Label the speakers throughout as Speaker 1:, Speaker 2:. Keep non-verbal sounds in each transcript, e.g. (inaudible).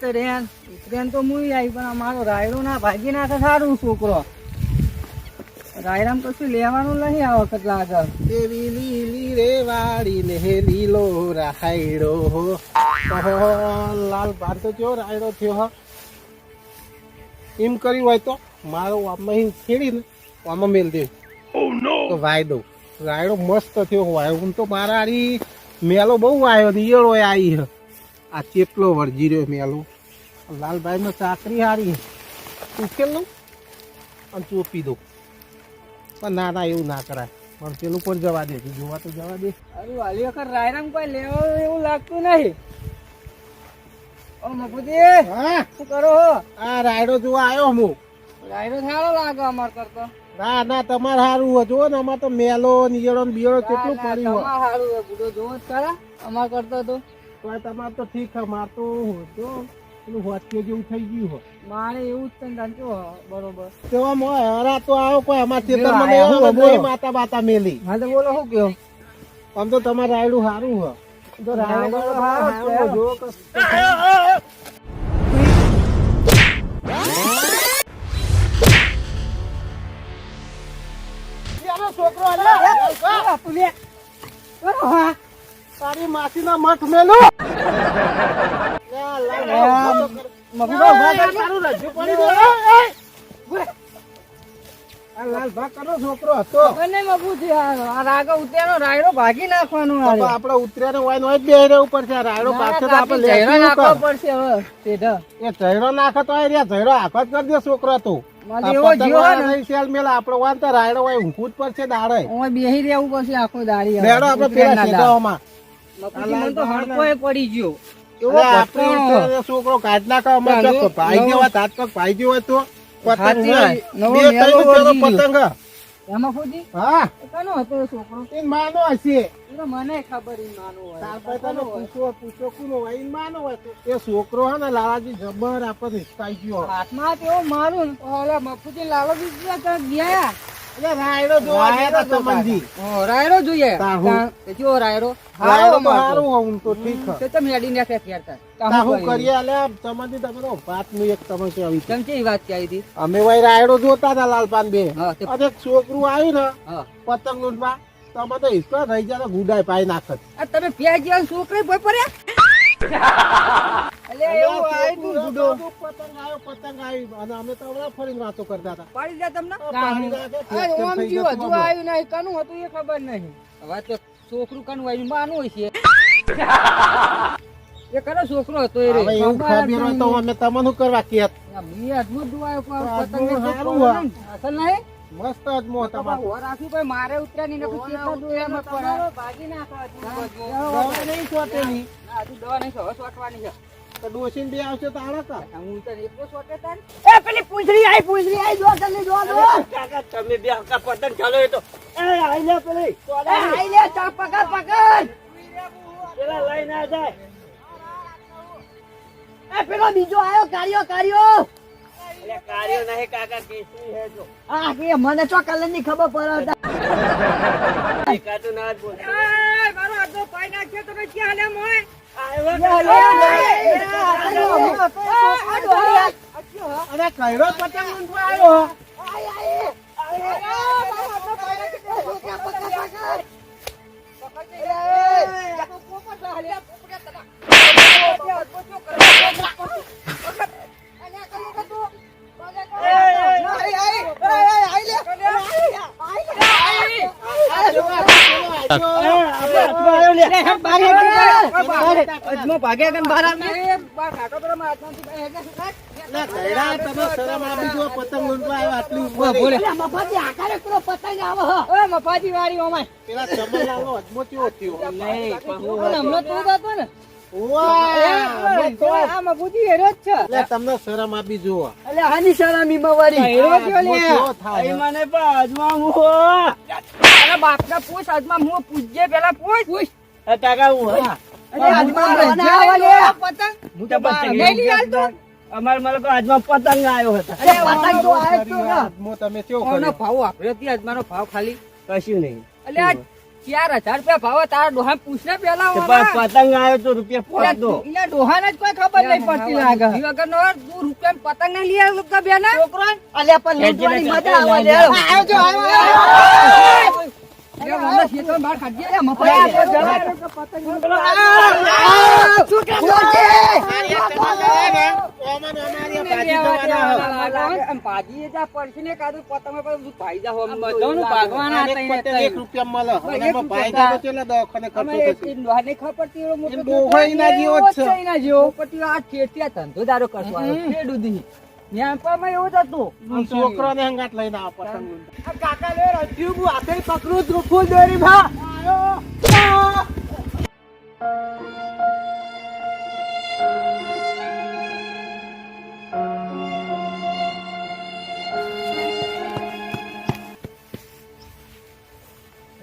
Speaker 1: ચૌદ તારીખે ઉતરેન તો મુઈ આવી પણ અમારો રાયડો ના ભાગી નાખે સારું છોકરો. રાયરામ કશું લેવાનું નહીં આ વખત લાગે
Speaker 2: એવી લીલી રે વાડી ને લીલો રાયડો. હો લાલ ભાર તો કયો રાયડો થયો હો. એમ કર્યું હોય તો મારો છેડી ખેડીને આમાં મેલ દે. તો વાય દઉં. રાયડો મસ્ત થયો હોય હું તો મારા મેલો બહુ આવ્યો ઈયળો આવી હે. આ ચેટલો વળજી રહ્યો મેલો લાલભાઈમાં ચાકરી હારી. ઉકેલ લઉં અને ચોપી દઉં પણ ના ના એવું ના કરાય. પણ પેલું પણ જવા દે. જોવા તો જવા દે.
Speaker 1: અરે વાલી વખત રાયરામ કોઈ લેવો એવું લાગતું નહીં. ઓ મફુજી
Speaker 2: હા?
Speaker 1: શું કરો
Speaker 2: આ રાયડો જોવા આવ્યો હું.
Speaker 1: રાયડો સારો લાગે અમાર કરતો.
Speaker 2: ના ના તમારે સારું હોય. જુઓ ને અમાર તો મેલો નિયળો ને બિયળો કેટલું પડ્યું હોય.
Speaker 1: સારું હોય. બુડો જોવો જ ખરા. અમાર કરતો તો.
Speaker 2: તો તમારે તો ઠીક છે માર તો જો પેલું હોટકે જેવું થઈ ગયું હોય.
Speaker 1: મારે એવું જ છે ને તાન બરોબર.
Speaker 2: તો આમ હરા તો આવો કોઈ અમાર
Speaker 1: જો
Speaker 2: ખેતરમાં નહીં
Speaker 1: હું.
Speaker 2: નહીં માતા બાતા મેલી.
Speaker 1: હા તો બોલો શું કયો
Speaker 2: આમ તો તમારે રાયડું સારું હોય. તો રાયડું
Speaker 1: સારો જ.
Speaker 2: જો છોકરો અલ્યા. માસી ના મઠ મેલું યા, લાવ, લાવ,
Speaker 1: મફુજી, ઊભા
Speaker 2: યા,
Speaker 1: થા.
Speaker 2: તારું રજ્જુ પડી ગયું. એ, એ. આ લાલ ભાગ કરનો છોકરો હતો
Speaker 1: ખબર નહીં મફુજી, આ આ રાગો ઉતર્યાનો રાયડો ભાગી નાખવાનો
Speaker 2: તો
Speaker 1: હારે.
Speaker 2: ઉતર્યા હોય હોય જ રહેવું પડશે રાયડો
Speaker 1: ના,
Speaker 2: પાછળ
Speaker 1: ના,
Speaker 2: આપણે
Speaker 1: કાપી ઝેરો
Speaker 2: લેશું
Speaker 1: નાખવો
Speaker 2: કર.
Speaker 1: પડશે
Speaker 2: એ ઝેરો નાખે તો ઝેરો આખો જ કરી દે છોકરો તું
Speaker 1: ને
Speaker 2: તો રાયડો હોય ઊંઘવું જ પડશે દાડે
Speaker 1: બેહી રહેવું પડશે આખો દાડી હવે.
Speaker 2: આપણે
Speaker 1: મને તો પડી ગયો.
Speaker 2: એવો આપણે છોકરો કાઢ નાખો અમારે તો ભાઈ
Speaker 1: નવો-
Speaker 2: જેવા હાથ પગ ભાઈ જેવો તો પતંગ
Speaker 1: સાચી
Speaker 2: હોય.
Speaker 1: વાત. નવો
Speaker 2: બે
Speaker 1: મેલો
Speaker 2: ત્રણ પેલો
Speaker 1: વળગી ગયો.
Speaker 2: પતંગ.
Speaker 1: એમાં ફૂજી?
Speaker 2: હા.
Speaker 1: કનો હતો છોકરો?
Speaker 2: એ માનો હશે.
Speaker 1: એ મને ખબર ઈ નાનો હોય.
Speaker 2: તાર તને પૂછો પૂછો કોનો હોય ઈ માનો હોય. તો એ છોકરો હે ને લાલાજી જબર આપણને હિસકાઈ ગયો
Speaker 1: હાથમાં તેવો મારું ઓલા મફુજી લાલો ગયા. ઓ, રાયડો જોઈએ. તા- તે કેવો રાયડો.
Speaker 2: રાયડો તો ઠીક છે
Speaker 1: તે તમે હેડી નાખ્યા ક્યારતા. તા
Speaker 2: તા
Speaker 1: હું
Speaker 2: હું કરીએ એટલે આ સંબંધી તમે તો એક તમે કહેવી છે.
Speaker 1: કેમ વાત કે આવી હતી
Speaker 2: અમે ભાઈ રાયડો જોતા હતા લાલપાન બે.
Speaker 1: હા
Speaker 2: અને એક છોકરું આવ્યું ને પતંગ લૂંટવા તમે તો હિસ્સો થઈ જાય ને ગુડાય પાઈ નાખત
Speaker 1: તમે પ્યાજ જેવા છોકરા ભોય પડ્યા છોકરું કનું આવ્યું માનું (laughs) એ કરો છોકરો હતો એ રે.
Speaker 2: એવું ખબર તો અમે તમને શું કરવા
Speaker 1: મી દુઆયો પતંગ. અસલ નહીં?
Speaker 2: મસ્ત અજમો
Speaker 1: તમારો. મારે ઉતર્યા નહીં,
Speaker 2: છોટેલી.
Speaker 1: દવા નહીં છે, સોટવાની છે.
Speaker 2: તો ડોશીને બે આવશે તો આળક કા?
Speaker 1: હું ઉતર એકલો સોટે તાન. એ પેલી પૂંછડી આઈ, પૂંછડી આઈ, જો જલ્દી, જો, જો.
Speaker 3: તમે બે આખા પતંગ ચાલો એ તો. એ આઈ લે પેલી.
Speaker 1: એ આઈ લે, ચા પકડ, પકડ.
Speaker 3: પેલા લઈને આ જાય.
Speaker 1: એ પેલો બીજો આયો, કાર્યો
Speaker 3: કાર્યો કાર્યો નહીં કાકા કેસરી હે જો
Speaker 1: આ કે મને ચો કલરની ખબર પડે
Speaker 3: કાતો ના બોલ.
Speaker 1: એ મારો અડધો પાઈ નાખ્યો તમે ક્યાં લે મોય?
Speaker 2: અરે કયરો પતંગ લૂંટવા આવ્યો આવ્યા અજમો તમને શરમ આપી જુઓ.
Speaker 1: એટલે આની
Speaker 2: શરમ
Speaker 3: મને
Speaker 1: તારા બાપના પૂછ આજમાં હું પૂછજે પેલા પૂછ. પૂછ.
Speaker 3: કાકા હું હા?
Speaker 1: અરે આજમાં બનાવવા લે પતંગ?
Speaker 3: હું તો પતંગ
Speaker 1: નહીં લઈ આલતો
Speaker 3: અમાર મને તો આજમાં પતંગ આવ્યો હતો.
Speaker 1: પતંગ તો આયો જ તો ને.
Speaker 2: અજમો તમે કેવો
Speaker 1: ભાવ હતી આજમાનો ભાવ ખાલી?
Speaker 3: કશું નહીં.
Speaker 1: એટલે ચાર હજાર રૂપિયા ભાવ તારા ડોહા પૂછને પેલા
Speaker 3: પતંગ આવ્યો તો રૂપિયા પાંચ દો.
Speaker 1: એના ડોહાને જ કોઈ ખબર નહીં પડતી લાગે. વગરનો તું રૂપિયા પતંગ ને લઈ આવ્યો કે બેના. છોકરો.
Speaker 3: અલ્યા પણ મજા આવે.
Speaker 1: આવ્યો. જો આવ્યો
Speaker 2: થશે
Speaker 1: ધંધો. દારો દી ન્યાપામાં એવું જ હતું.
Speaker 2: છોકરો ને હંગાત લઈને આવો પતંગ
Speaker 1: કાકા લે રજ્યું હું હાથે પકડું છું ફૂલ દોરી ભા.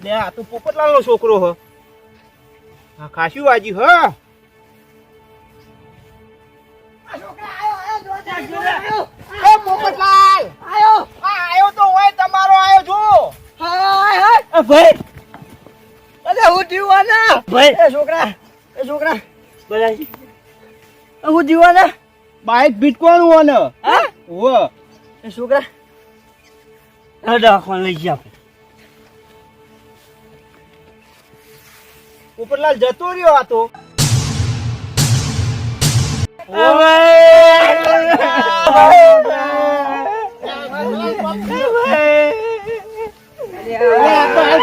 Speaker 3: લે આ તો પોપટલાલ નો છોકરો હ. ખાસી વાજી હ તો હોય તમારો આયો જો ભાઈ.
Speaker 1: અરે હું જીવાના
Speaker 3: ભાઈ.
Speaker 1: એ છોકરા એ છોકરા.
Speaker 3: બધા
Speaker 1: હું જીવાના
Speaker 3: બાઈક ભીટકોનું હો
Speaker 1: હા?
Speaker 3: ઓ
Speaker 1: એ છોકરા.
Speaker 3: દવાખાને લઈ જા પોપટલાલ જતો રહ્યો આ તો
Speaker 2: એ આ તો હાલ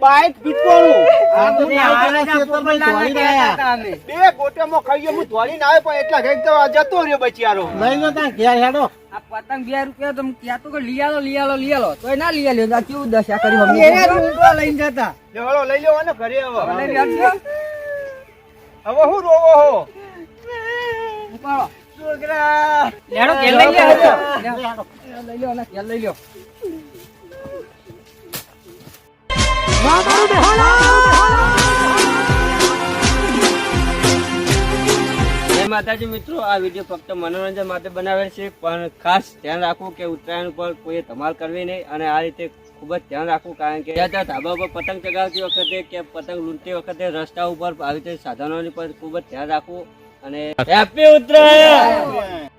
Speaker 3: બાઈક
Speaker 2: આ તો ભાઈ ખેતરમાં દોડી રહ્યા.
Speaker 3: બે ગોટેમાં ખાઈ ગયો હું ધોળીને આવ્યો પણ એટલા ઘેર તો જતો રહ્યો બચિયારો
Speaker 2: લઈ લો ત્યાં ઘેર હેડો
Speaker 1: આ પતંગ બે રૂપિયા તમે ક્યાં તો કે લઈ આલો લઈ આલો લઈ આલો તોય ના લઈ આ કેવું દશા કરી હમણાં લઈને જતા
Speaker 3: લે લઈ લેવો ને ઘરે હવે હવે હું રોવો હો છોકરા
Speaker 1: લેડો કે લઈ લે લઈ લ્યો લઈ લ્યો
Speaker 4: માતાજી મિત્રો, આ વીડિયો ફક્ત મનોરંજન માટે બનાવેલ છે, પણ ખાસ ધ્યાન રાખવું કે ઉત્તરાયણ ઉપર કોઈએ ધમાલ કરવી નહીં અને આ રીતે ખૂબ જ ધ્યાન રાખવું, કારણ કે ત્યાં ધાબા ઉપર પતંગ ચગાવતી વખતે કે પતંગ લૂંટતી વખતે રસ્તા ઉપર આવી રીતે સાધનોની પર ખૂબ જ ધ્યાન રાખવું અને હેપી ઉત્તરાયણ!